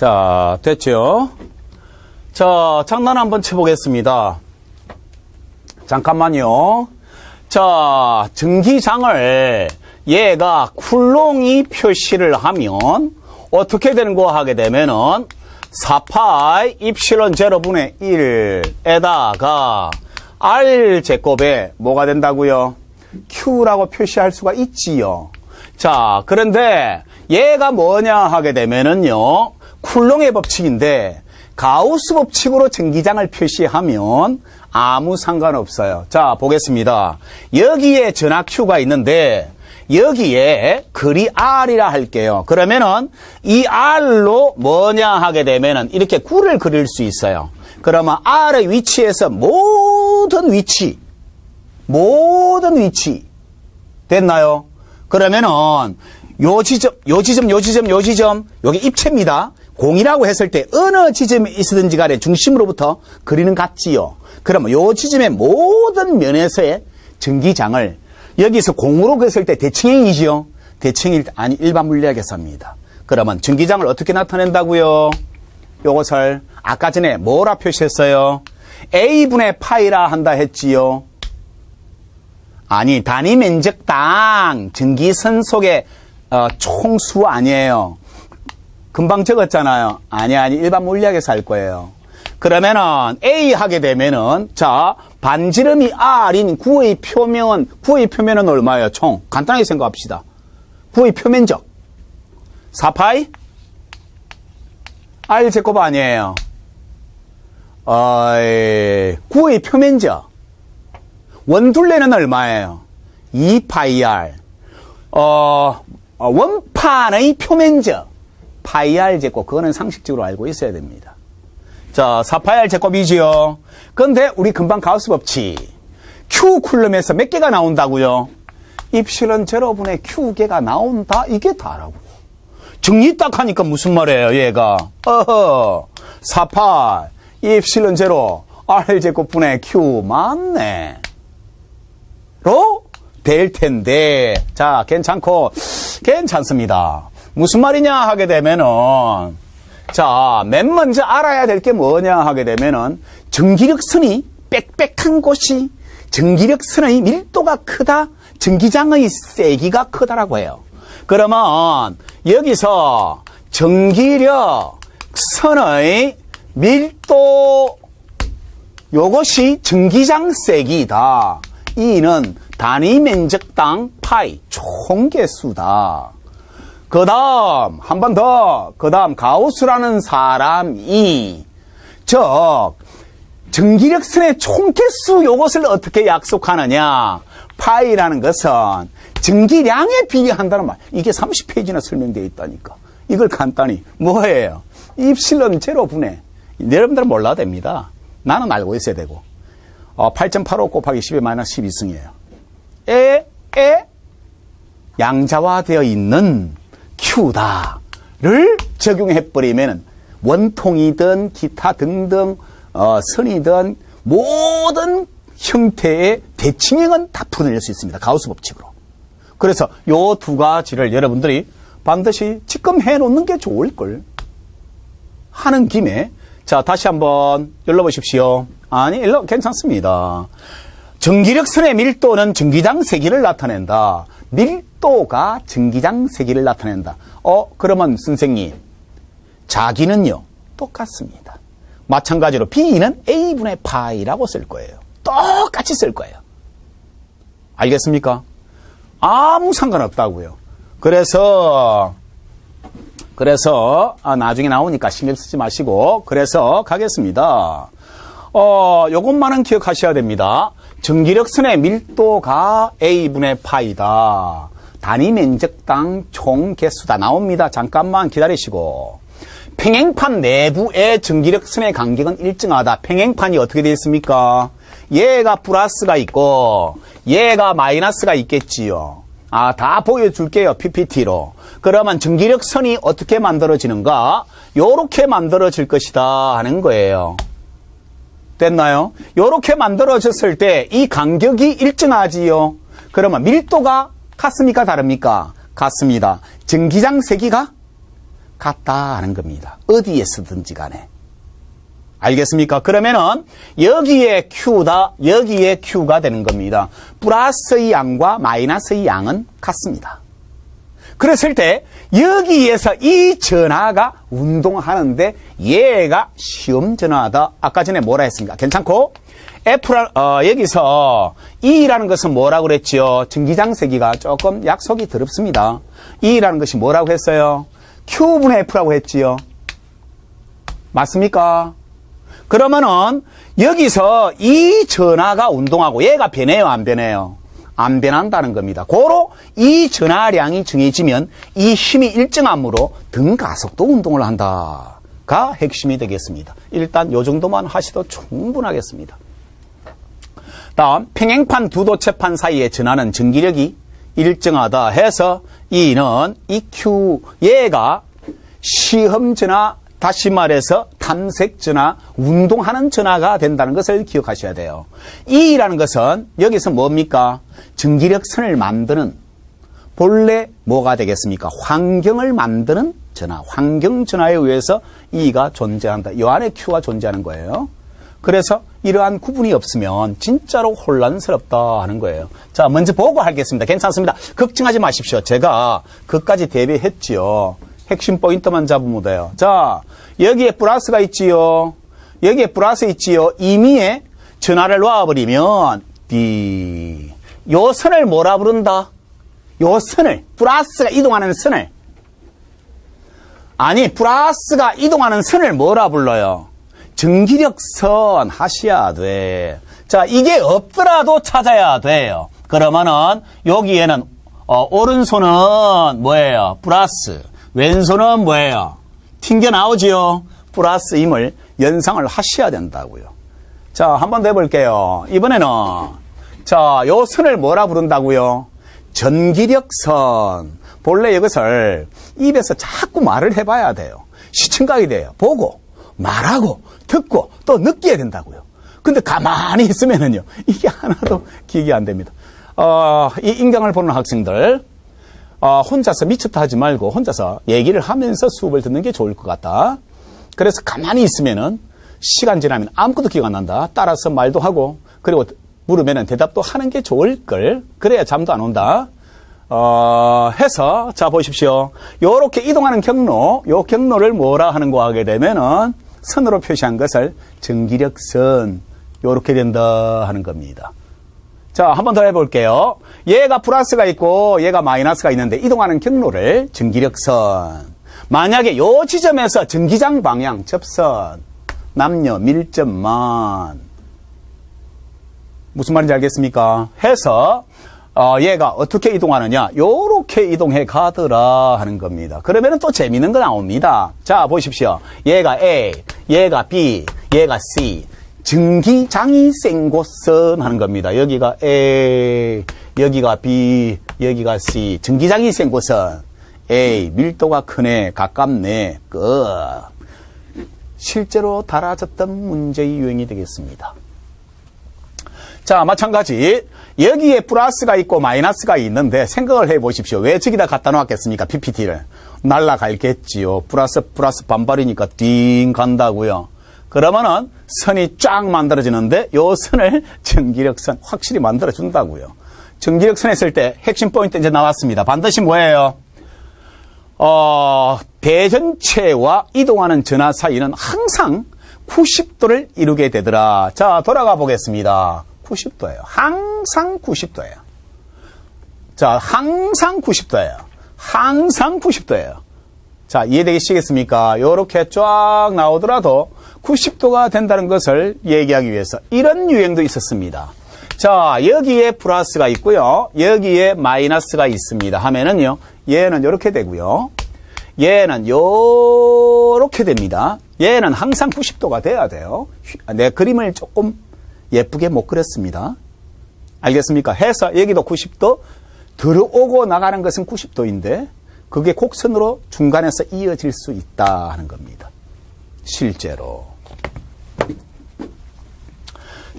자, 됐죠? 자, 장난 한번 쳐보겠습니다. 잠깐만요. 자, 증기장을 얘가 쿨롱이 표시를 하면 어떻게 되는 거 하게 되면은 4파이 입실론 제로분의 1에다가 R 제곱에 뭐가 된다고요? Q라고 표시할 수가 있지요. 자, 그런데 얘가 뭐냐 하게 되면은요. 쿨롱의 법칙인데 가우스 법칙으로 전기장을 표시하면 아무 상관없어요. 자, 보겠습니다. 여기에 전압 Q가 있는데 여기에 글이 R이라 할게요. 그러면은 이 R로 뭐냐 하게 되면은 이렇게 구를 그릴 수 있어요. 그러면 R의 위치에서 모든 위치, 모든 위치 됐나요? 그러면은 요 지점, 요 지점, 요 지점, 요 지점, 여기 입체입니다. 공이라고 했을 때 어느 지점에 있으든지 간에 중심으로부터 그리는 같지요. 그러면 요 지점의 모든 면에서의 전기장을 여기서 공으로 그렸을 때 대칭행이지요. 대칭일 아니 일반 물리학에서입니다. 그러면 전기장을 어떻게 나타낸다고요? 요것을 아까 전에 뭐라 표시했어요? A분의 파이라 한다 했지요. 아니 단위 면적당 전기선 속의 어, 총수 아니에요. 금방 적었잖아요. 아니 아니 일반 물리학에서 할 거예요. 그러면은 A 하게 되면은 자 반지름이 R인 구의 표면 구의 표면은 얼마예요? 총 간단하게 생각합시다. 구의 표면적 4파이 R 제곱 아니에요. 어, 구의 표면적 원둘레는 얼마예요? 2파이R 어, 어, 원판의 표면적 파이R 제곱 그거는 상식적으로 알고 있어야 됩니다. 자, 4파이R 제곱이지요. 근데 우리 금방 가우스 법칙 Q 쿨럼에서 몇 개가 나온다고요? 입실은 제로분의 Q개가 나온다 이게 다라고요. 정리 딱 하니까 무슨 말이에요, 얘가? 어허, 4파 입실은 제로 R 제곱분의 Q 맞네. 로? 될 텐데. 자, 괜찮고, 괜찮습니다. 무슨 말이냐 하게 되면은, 자, 맨 먼저 알아야 될 게 뭐냐 하게 되면은, 전기력선이 빽빽한 곳이 전기력선의 밀도가 크다, 전기장의 세기가 크다라고 해요. 그러면, 여기서 전기력선의 밀도, 요것이 전기장 세기다. 이는 단위 면적당 파이 총개수다. 그 다음, 한 번 더, 그 다음, 가우스라는 사람이, 즉, 전기력선의 총개수 요것을 어떻게 약속하느냐. 파이라는 것은 전기량에 비례한다는 말. 이게 30페이지나 설명되어 있다니까. 이걸 간단히, 뭐예요? 입실론 제로분의, 여러분들은 몰라도 됩니다. 나는 알고 있어야 되고. 어, 8.85 곱하기 10의 마이너스 12승이에요. 에, 에, 양자화되어 있는 Q다를 적용해버리면 원통이든 기타 등등, 어, 선이든 모든 형태의 대칭형은 다 풀어낼 수 있습니다. 가우스 법칙으로. 그래서 요 두 가지를 여러분들이 반드시 지금 해놓는 게 좋을걸. 하는 김에, 자, 다시 한번 열러보십시오. 아니, 일로 괜찮습니다. 전기력선의 밀도는 전기장 세기를 나타낸다. 밀도가 전기장 세기를 나타낸다. 어, 그러면 선생님, 자기는요, 똑같습니다. 마찬가지로 B는 A분의 파이라고 쓸 거예요. 똑같이 쓸 거예요. 알겠습니까? 아무 상관없다고요. 그래서, 그래서, 아, 나중에 나오니까 신경 쓰지 마시고, 그래서 가겠습니다. 어, 요것만은 기억하셔야 됩니다. 전기력선의 밀도가 A분의 파이다. 단위 면적당 총 개수다. 나옵니다. 잠깐만 기다리시고. 평행판 내부의 전기력선의 간격은 일정하다. 평행판이 어떻게 되어 있습니까? 얘가 플러스가 있고, 얘가 마이너스가 있겠지요. 아, 다 보여줄게요. PPT로. 그러면 전기력선이 어떻게 만들어지는가? 요렇게 만들어질 것이다. 하는 거예요. 됐나요? 요렇게 만들어졌을 때 이 간격이 일정하지요. 그러면 밀도가 같습니까? 다릅니까? 같습니다. 전기장 세기가 같다 하는 겁니다. 어디에 쓰든지 간에. 알겠습니까? 그러면은 여기에 Q다, 여기에 Q가 되는 겁니다. 플러스의 양과 마이너스의 양은 같습니다. 그랬을 때 여기에서 이 전화가 운동하는데 얘가 시험 전화다. 아까 전에 뭐라 했습니까? 괜찮고 F라 어, 여기서 E라는 것은 뭐라고 그랬지요? 전기장 세기가 조금 약속이 더럽습니다. E라는 것이 뭐라고 했어요? Q분의 F라고 했지요. 맞습니까? 그러면은 여기서 이 전하가 운동하고 얘가 변해요, 안 변해요? 안 변한다는 겁니다. 고로 이 전하량이 정해지면 이 힘이 일정함으로 등가속도 운동을 한다가 핵심이 되겠습니다. 일단 요 정도만 하셔도 충분하겠습니다. 다음 평행판 두 도체판 사이의 전하는 전기력이 일정하다 해서 이는 EQ 얘가 시험 전화 다시 말해서 탐색 전화, 운동하는 전화가 된다는 것을 기억하셔야 돼요. E라는 것은 여기서 뭡니까? 전기력 선을 만드는 본래 뭐가 되겠습니까? 환경을 만드는 전화, 환경 전화에 의해서 E가 존재한다. 이 안에 Q가 존재하는 거예요. 그래서 이러한 구분이 없으면 진짜로 혼란스럽다 하는 거예요. 자, 먼저 보고 하겠습니다. 괜찮습니다. 걱정하지 마십시오. 제가 그까지 대비했지요. 핵심 포인트만 잡으면 돼요. 자, 여기에 플러스가 있지요. 여기에 플러스 있지요. 임의에 전화를 놔버리면 D. 요 선을 뭐라 부른다? 요 선을 플러스가 이동하는 선을 아니 플러스가 이동하는 선을 뭐라 불러요? 전기력선 하셔야 돼. 자, 이게 없더라도 찾아야 돼요. 그러면은 여기에는 어, 오른손은 뭐예요? 플러스. 왼손은 뭐예요? 튕겨 나오지요. 플러스임을 연상을 하셔야 된다고요. 자, 한 번 더 해볼게요. 이번에는 자, 요 선을 뭐라 부른다고요? 전기력선. 본래 이것을 입에서 자꾸 말을 해봐야 돼요. 시청각이 돼요. 보고, 말하고, 듣고, 또 느껴야 된다고요. 근데 가만히 있으면은요, 이게 하나도 기억이 안 됩니다. 어, 이 인강을 보는 학생들, 어, 혼자서 미쳤다 하지 말고 혼자서 얘기를 하면서 수업을 듣는 게 좋을 것 같다. 그래서 가만히 있으면은 시간 지나면 아무것도 기억 안 난다. 따라서 말도 하고, 그리고 물으면은 대답도 하는 게 좋을 걸. 그래야 잠도 안 온다. 어, 해서, 자, 보십시오. 요렇게 이동하는 경로, 요 경로를 뭐라 하는 거 하게 되면은 선으로 표시한 것을 전기력선, 요렇게 된다 하는 겁니다. 자, 한 번 더 해볼게요. 얘가 플러스가 있고 얘가 마이너스가 있는데 이동하는 경로를 전기력선. 만약에 요 지점에서 전기장 방향 접선, 남녀 밀접만. 무슨 말인지 알겠습니까? 해서 어, 얘가 어떻게 이동하느냐? 요렇게 이동해 가더라 하는 겁니다. 그러면 또 재밌는 거 나옵니다. 자, 보십시오. 얘가 A, 얘가 B, 얘가 C. 증기장이 센 곳은 하는 겁니다. 여기가 A, 여기가 B, 여기가 C. 증기장이 센 곳은 A, 밀도가 크네, 가깝네, 끝. 실제로 달아졌던 문제의 유형이 되겠습니다. 자, 마찬가지. 여기에 플러스가 있고 마이너스가 있는데 생각을 해 보십시오. 왜 저기다 갖다 놓았겠습니까? PPT를. 날라갈겠지요. 플러스 플러스 반발이니까 띵 간다고요. 그러면은 선이 쫙 만들어지는데 요 선을 전기력선 확실히 만들어 준다고요. 전기력선 했을 때 핵심 포인트 이제 나왔습니다. 반드시 뭐예요? 어, 대전체와 이동하는 전하 사이는 항상 90도를 이루게 되더라. 자, 돌아가 보겠습니다. 90도예요. 항상 90도예요. 자, 항상 90도예요. 항상 90도예요. 자, 이해되시겠습니까? 요렇게 쫙 나오더라도 90도가 된다는 것을 얘기하기 위해서 이런 유행도 있었습니다. 자, 여기에 플러스가 있고요. 여기에 마이너스가 있습니다. 하면은요. 얘는 이렇게 되고요. 얘는 요렇게 됩니다. 얘는 항상 90도가 돼야 돼요. 내 그림을 조금 예쁘게 못 그렸습니다. 알겠습니까? 해서 여기도 90도 들어오고 나가는 것은 90도인데 그게 곡선으로 중간에서 이어질 수 있다 하는 겁니다. 실제로.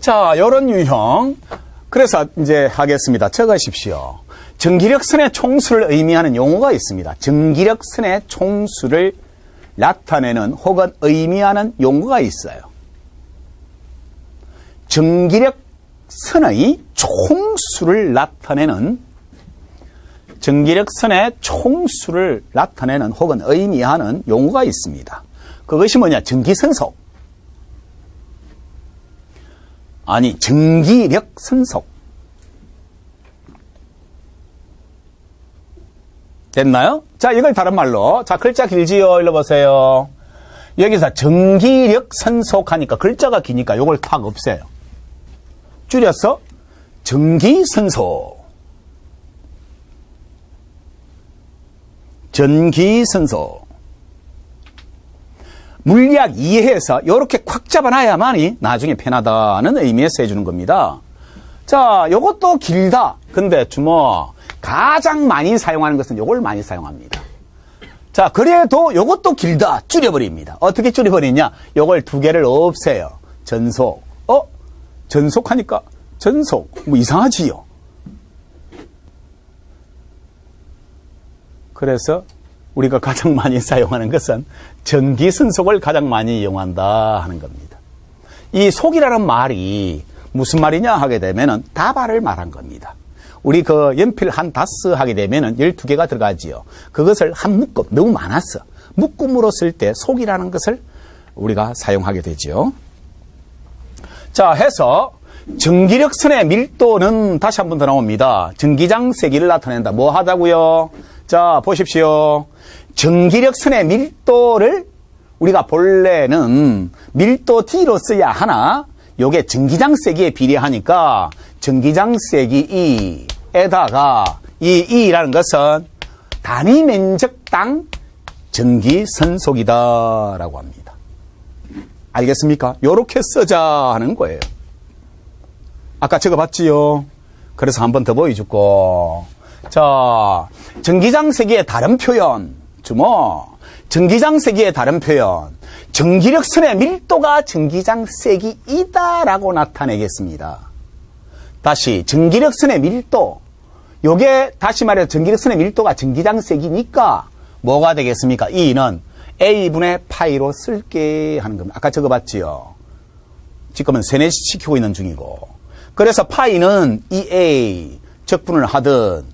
자, 요런 유형. 그래서 이제 하겠습니다. 적으십시오. 전기력선의 총수를 의미하는 용어가 있습니다. 전기력선의 총수를 나타내는 혹은 의미하는 용어가 있어요. 전기력 선의 총수를 나타내는 전기력 선의 총수를 나타내는 혹은 의미하는 용어가 있습니다. 그것이 뭐냐? 전기선속. 아니, 전기력 선속. 됐나요? 자, 이걸 다른 말로. 자, 글자 길지요? 읽어보세요. 여기서 전기력 선속하니까 글자가 기니까 요걸 탁 없애요. 줄여서 전기 선속. 전기선속. 물리학 이해해서 이렇게 콱 잡아놔야만이 나중에 편하다는 의미에서 해주는 겁니다. 자, 요것도 길다. 근데 주뭐 가장 많이 사용하는 것은 요걸 많이 사용합니다. 자, 그래도 요것도 길다. 줄여버립니다. 어떻게 줄여버리냐? 요걸 두 개를 없애요. 전속. 어? 전속하니까 전속. 뭐 이상하지요? 그래서 우리가 가장 많이 사용하는 것은 전기 선속을 가장 많이 이용한다 하는 겁니다. 이 속이라는 말이 무슨 말이냐 하게 되면은 다발을 말한 겁니다. 우리 그 연필 한 다스 하게 되면은 12개가 들어가지요. 그것을 한 묶음, 너무 많았어. 묶음으로 쓸 때 속이라는 것을 우리가 사용하게 되죠. 자, 해서 전기력 선의 밀도는 다시 한 번 더 나옵니다. 전기장 세기를 나타낸다. 뭐 하자고요? 자, 보십시오. 전기력 선의 밀도를 우리가 본래는 밀도 D로 써야 하나 요게 전기장 세기에 비례하니까 전기장 세기 2에다가 이 2라는 것은 단위 면적당 전기 선속이다 라고 합니다. 알겠습니까? 요렇게 쓰자 하는 거예요. 아까 적어봤지요? 그래서 한 번 더 보여주고. 자, 전기장 세기의 다른 표현. 주모. 전기장 세기의 다른 표현. 전기력 선의 밀도가 전기장 세기이다라고 나타내겠습니다. 다시 전기력 선의 밀도. 요게 다시 말해 전기력 선의 밀도가 전기장 세기니까 뭐가 되겠습니까? 이는 A분의 파이로 쓸게 하는 겁니다. 아까 적어봤지요? 지금은 세뇌시키고 있는 중이고. 그래서 파이는 2A 적분을 하든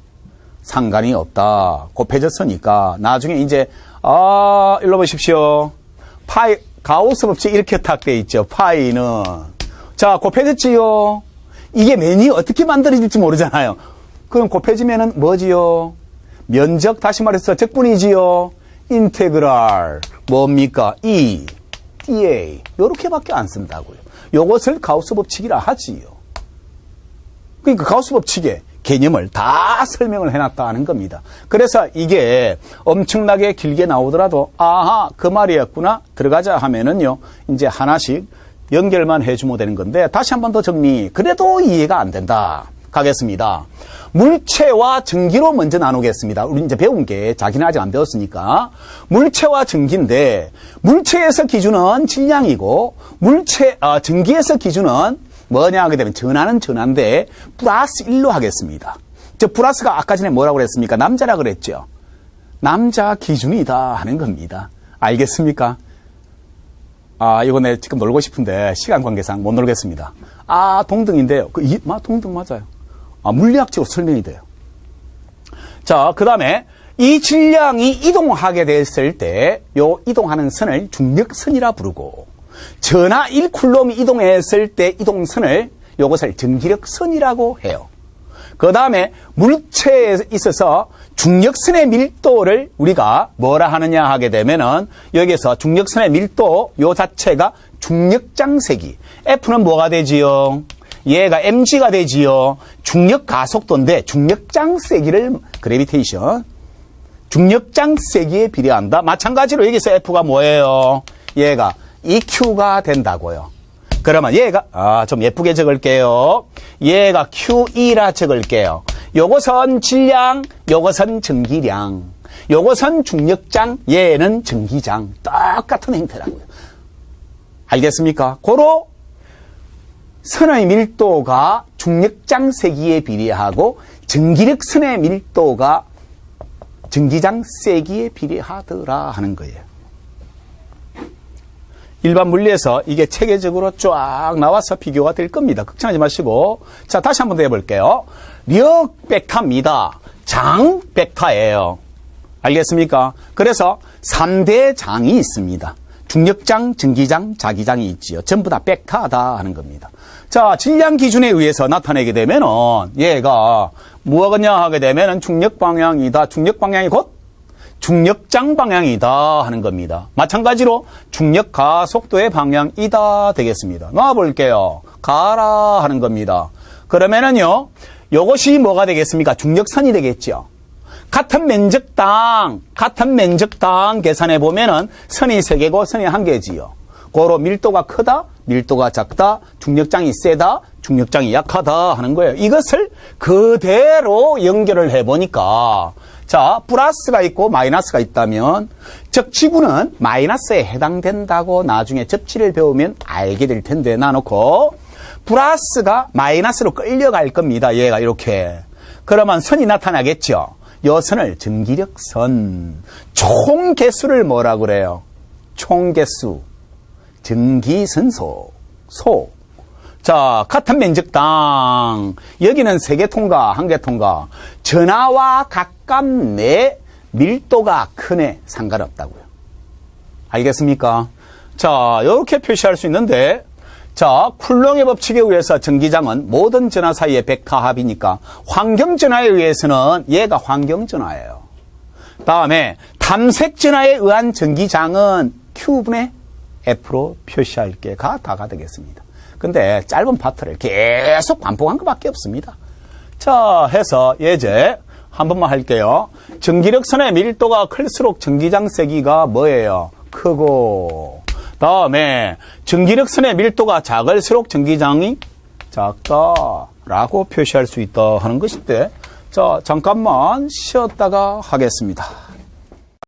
상관이 없다. 곱해졌으니까 나중에 이제 아 일로 보십시오. 파이 가우스 법칙 이렇게 탁돼 있죠. 파이는 자 곱해졌지요. 이게 맨이 어떻게 만들어질지 모르잖아요. 그럼 곱해지면은 뭐지요? 면적 다시 말해서 적분이지요. 인테그랄 뭡니까? E, dA 요렇게밖에 안 쓴다고요. 요것을 가우스 법칙이라 하지요. 그러니까 가우스 법칙의 개념을 다 설명을 해놨다는 겁니다. 그래서 이게 엄청나게 길게 나오더라도 아하 그 말이었구나 들어가자 하면은요 이제 하나씩 연결만 해주면 되는 건데 다시 한 번 더 정리. 그래도 이해가 안 된다. 가겠습니다. 물체와 전기로 먼저 나누겠습니다. 우리 이제 배운 게 자기는 아직 안 배웠으니까 물체와 전기인데 물체에서 기준은 질량이고 물체 아, 전기에서 기준은 뭐냐 하게 되면 전하는 전한데 플러스 1로 하겠습니다. 저 플러스가 아까 전에 뭐라고 그랬습니까? 남자라 그랬죠. 남자 기준이다 하는 겁니다. 알겠습니까? 아, 내 지금 놀고 싶은데 시간 관계상 못 놀겠습니다. 아, 동등인데요. 그, 이, 마, 동등 맞아요. 아, 물리학적으로 설명이 돼요. 자, 그 다음에 이 질량이 이동하게 됐을 때, 요 이동하는 선을 중력선이라 부르고, 전하 1쿨롬이 이동했을 때 이동선을 요것을 전기력선이라고 해요. 그 다음에 물체에 있어서 중력선의 밀도를 우리가 뭐라 하느냐 하게 되면은 여기서 중력선의 밀도 요 자체가 중력장세기. F는 뭐가 되지요? 얘가 mg가 되지요. 중력 가속도인데 중력장 세기를 그래비테이션 중력장 세기에 비례한다. 마찬가지로 여기서 F가 뭐예요? 얘가 EQ가 된다고요. 그러면 얘가 아, 좀 예쁘게 적을게요. 얘가 QE라 적을게요. 요것은 질량, 요것은 전기량, 요것은 중력장, 얘는 전기장. 똑같은 형태라고요. 알겠습니까? 고로 선의 밀도가 중력장 세기에 비례하고 전기력 선의 밀도가 전기장 세기에 비례하더라 하는 거예요. 일반 물리에서 이게 체계적으로 쫙 나와서 비교가 될 겁니다. 걱정하지 마시고. 자, 다시 한 번 더 해볼게요. 력 벡터입니다. 장 벡터예요. 알겠습니까? 그래서 3대 장이 있습니다. 중력장, 증기장, 자기장이 있지요. 전부 다 벡터다 하는 겁니다. 자, 질량 기준에 의해서 나타내게 되면은 얘가 무엇이냐 하게 되면은 중력 방향이다. 중력 방향이 곧 중력장 방향이다 하는 겁니다. 마찬가지로 중력 가 속도의 방향이다 되겠습니다. 놔 볼게요. 가라 하는 겁니다. 그러면은요, 요것이 뭐가 되겠습니까? 중력선이 되겠죠. 같은 면적당, 같은 면적당 계산해 보면은 선이 세 개고 선이 한 개지요. 고로 밀도가 크다, 밀도가 작다, 중력장이 세다, 중력장이 약하다 하는 거예요. 이것을 그대로 연결을 해 보니까 자, 플러스가 있고 마이너스가 있다면 즉 지구는 마이너스에 해당된다고 나중에 접지를 배우면 알게 될 텐데 나놓고 플러스가 마이너스로 끌려갈 겁니다. 얘가 이렇게. 그러면 선이 나타나겠죠. 요 선을 전기력선. 총 개수를 뭐라 그래요? 총 개수. 전기선소. 소. 자, 같은 면적당. 여기는 세 개 통과, 한 개 통과. 전하와 가깝네. 밀도가 크네. 상관없다고요. 알겠습니까? 자, 이렇게 표시할 수 있는데, 자, 쿨롱의 법칙에 의해서 전기장은 모든 전하 사이의 벡터합이니까 환경 전하에 의해서는 얘가 환경 전하예요. 다음에 탐색 전하에 의한 전기장은 Q분의 F로 표시할 게가 다가 되겠습니다. 근데 짧은 파트를 계속 반복한 것밖에 없습니다. 자, 해서 예제 한 번만 할게요. 전기력선의 밀도가 클수록 전기장 세기가 뭐예요? 크고 다음에 전기력선의 밀도가 작을수록 전기장이 작다라고 표시할 수 있다 하는 것인데 자 잠깐만 쉬었다가 하겠습니다.